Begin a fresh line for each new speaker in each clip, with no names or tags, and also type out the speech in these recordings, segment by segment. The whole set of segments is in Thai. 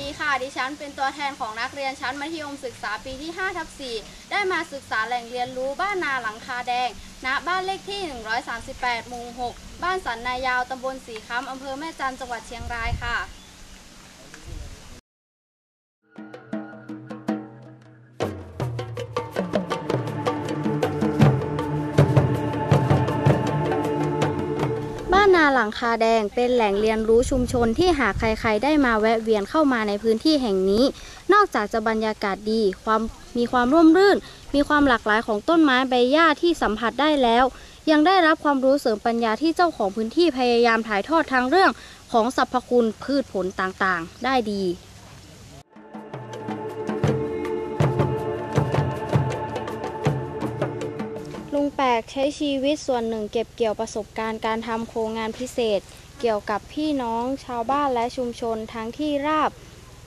ดีค่ะ ดิฉันเป็นตัวแทนของนักเรียนชั้นมัธยมศึกษาปีที่5ทับ4ได้มาศึกษาแหล่งเรียนรู้บ้านนาหลังคาแดง ณ บ้านเลขที่ 138หมู่6บ้านสันนายาวตำบลสีค้ำอำเภอแม่จันทร์จังหวัดเชียงรายค่ะ นาหลังคาแดงเป็นแหล่งเรียนรู้ชุมชนที่หากใครๆได้มาแวะเวียนเข้ามาในพื้นที่แห่งนี้ นอกจากจะบรรยากาศดีความมีความร่มรื่น มีความหลากหลายของต้นไม้ใบหญ้าที่สัมผัสได้แล้ว ยังได้รับความรู้เสริมปัญญาที่เจ้าของพื้นที่พยายามถ่ายทอดทางเรื่องของสรรพคุณพืชผลต่างๆ ได้ดี กใช้ชีวิตส่วนหนึ่งเก็บเกี่ยวประสบการณ์การทำโครงงานพิเศษ เกี่ยวกับพี่น้องชาวบ้านและชุมชนทั้งที่ราบ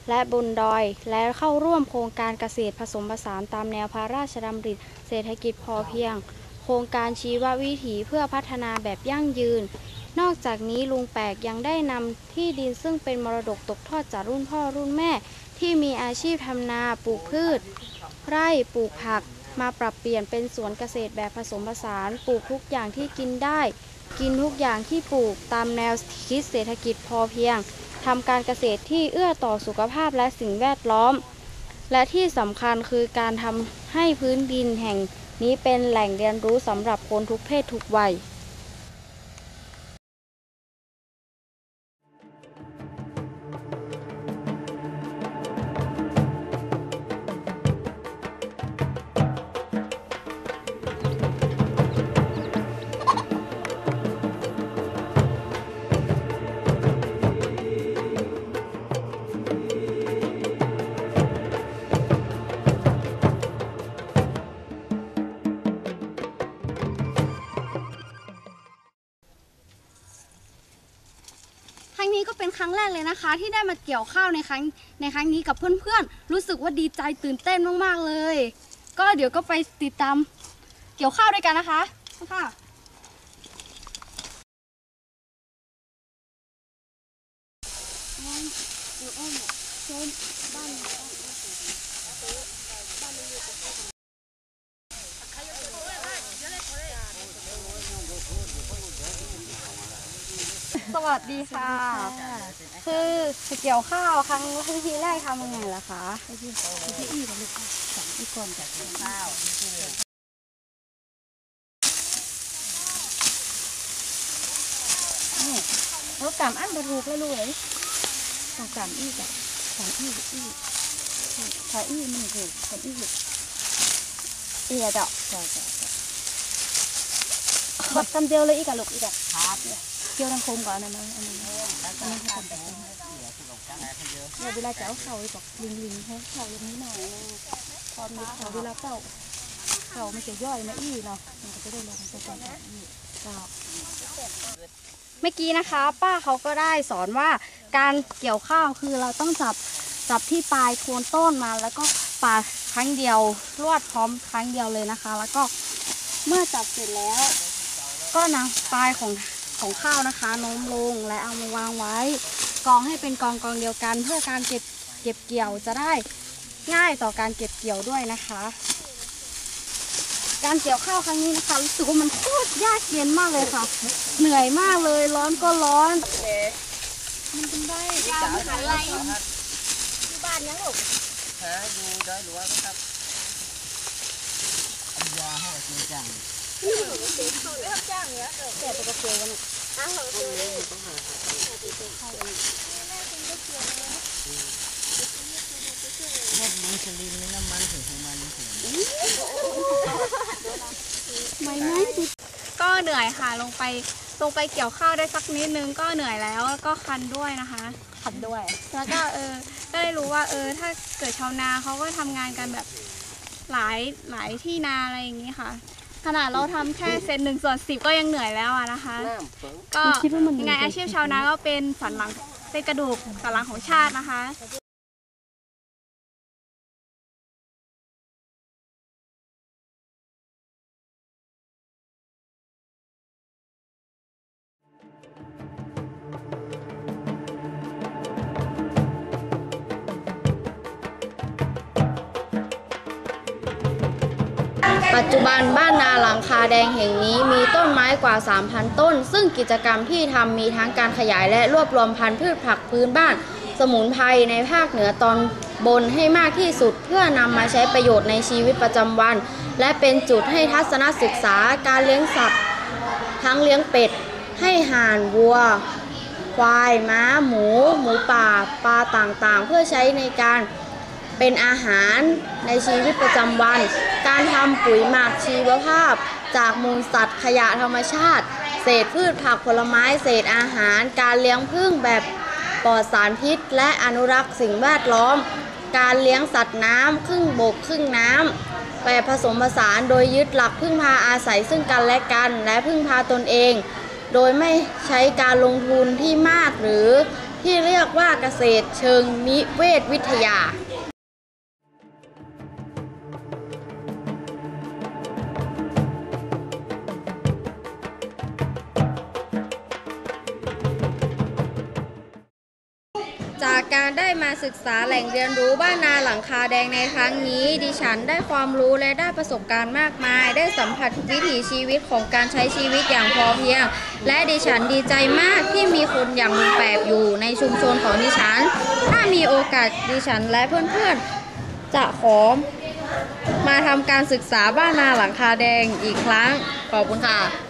และบนดอย และเข้าร่วมโครงการเกษตรผสมผสานตามแนวพระราชดำริเศรษฐกิจพอเพียง โครงการชีววิถีเพื่อพัฒนาแบบยั่งยืน นอกจากนี้ลุงแปกยังได้นำที่ดินซึ่งเป็นมรดกตกทอดจากรุ่นพ่อรุ่นแม่ ที่มีอาชีพทำนาปลูกพืช ไร่ปลูกผัก มาปรับเปลี่ยนเป็นสวนเกษตรแบบผสมผสาน ปลูกทุกอย่างที่กินได้ กินทุกอย่างที่ปลูกตามแนวคิดเศรษฐกิจพอเพียงทำการเกษตรที่เอื้อต่อสุขภาพและสิ่งแวดล้อม และที่สำคัญคือการทำให้พื้นดินแห่งนี้เป็นแหล่งเรียนรู้สำหรับคนทุกเพศทุกวัย ก็เป็นครั้งแรกเลยนะคะ ที่ได้มาเกี่ยวข้าวในครั้งในครั้งนี้กับเพื่อนๆ รู้สึกว่าดีใจตื่นเต้นมากๆเลย ก็เดี๋ยวก็ไปติดตามเกี่ยวข้าวด้วยกันนะคะค่ะสวัสดีค่ะ คือเกี่ยวข้าวครั้งที่แรกทำยังไงล่ะคะที่ที่อีกลูกสองอีกก่อนจากเกี่ยวข้าวแล้วกำอันบรรูกแล้วลูกเลยกำกำอีกอะกำอีกอีกขออีกมันคือกำอีกอีกอะดอกจ้าจ้าจ้าบัดกำเดียวเลยอีกอะลูกอีกอะครับเกี่ยวดังคมก่อนนะมั้งอันนี้อันนี้คือแบบ เนี่ยเวลาจะเอาเข่าไปบอกลิงลิงให้เข่าอย่างนี้หน่อยนะตอนเข่าเวลาเป่าเข่ามันจะย่อยมาอี้เนาะมันจะได้ลงไปก่อนอีกก็เมื่อกี้นะคะ ป้าเขาก็ได้สอนว่าการเกี่ยวข้าวคือเราต้องจับจับที่ปลายโคนต้นมาแล้วก็ปาดครั้งเดียวรวดพร้อมครั้งเดียวเลยนะคะ แล้วก็เมื่อจับเสร็จแล้ว ก็นำปลายของของข้าวนะคะโน้มลงและเอามาวางไว้ กองให้เป็นกองกองเดียวกัน เพื่อการเก็บเก็บเกี่ยวจะได้ง่ายต่อการเก็บเกี่ยวด้วยนะคะ การเกี่ยวข้าวครั้งนี้นะคะรู้สึกว่ามันโคตรยากเย็นมากเลยค่ะ เหนื่อยมากเลยร้อนก็ร้อนมันเป็นได้ยาวมหาลัยที่บ้านยังลูก
หาดูได้หรือว่าครับอันยาให้จริงจัง
เสียไปกระเทียมกันอะ
พวกมันสลินนี่น้ำมันถึงของมันถึง
ไม่ไม่ก็ เหนื่อยค่ะ ลงไป
ลงไปเกี่ยวข้าวได้สักนิดนึงก็เหนื่อยแล้วแล้วก็คันด้วยนะคะ
ขับด้วย
แล้วก็เออก็ได้รู้ว่าเออถ้าเกิดชาวนาเขาก็ทำงานกันแบบหลายหลายที่นาอะไรอย่างนี้ค่ะ ขนาดเราทำแค่เซนหนึ่งส่วนสิบก็ยังเหนื่อยแล้วอะนะคะ ก็ยังไงอาชีพชาวนาก็เป็นสันหลังเป็นกระดูกสันหลังของชาตินะคะ
ปัจจุบันบ้านนาหลังคาแดงแห่งนี้มีต้นไม้กว่า 3,000 ต้น ซึ่งกิจกรรมที่ทำมีทั้งการขยายและรวบรวมพันธุ์พืชผักพื้นบ้าน สมุนไพรในภาคเหนือตอนบนให้มากที่สุด เพื่อนำมาใช้ประโยชน์ในชีวิตประจำวัน และเป็นจุดให้ทัศนศึกษาการเลี้ยงสัตว์ ทั้งเลี้ยงเป็ด ให้ห่านวัว ควายม้า หมู หมูป่าปลาต่างๆ เพื่อใช้ในการเป็นอาหารในชีวิตประจำวัน การทำปุ๋ยหมักชีวภาพ จากมูลสัตว์ขยะธรรมชาติ เศษพืชผักผลไม้เศษอาหาร การเลี้ยงผึ้งแบบปลอดสารพิษ และอนุรักษ์สิ่งแวดล้อม การเลี้ยงสัตว์น้ำครึ่งบกครึ่งน้ำแบบผสมผสานโดยยึดหลักพึ่งพาอาศัยซึ่งกันและกันและพึ่งพาตนเอง โดยไม่ใช้การลงทุนที่มากหรือที่เรียกว่าเกษตรเชิงนิเวศวิทยา ศึกษาแหล่งเรียนรู้บ้านนาหลังคาแดงในครั้งนี้ ดิฉันได้ความรู้และได้ประสบการณ์มากมาย ได้สัมผัสวิถีชีวิตของการใช้ชีวิตอย่างพอเพียง และดิฉันดีใจมากที่มีคนอย่างลุงแปบอยู่ในชุมชนของดิฉัน ถ้ามีโอกาสดิฉันและเพื่อนๆจะขอมาทำการศึกษาบ้านนาหลังคาแดงอีกครั้งขอบคุณค่ะ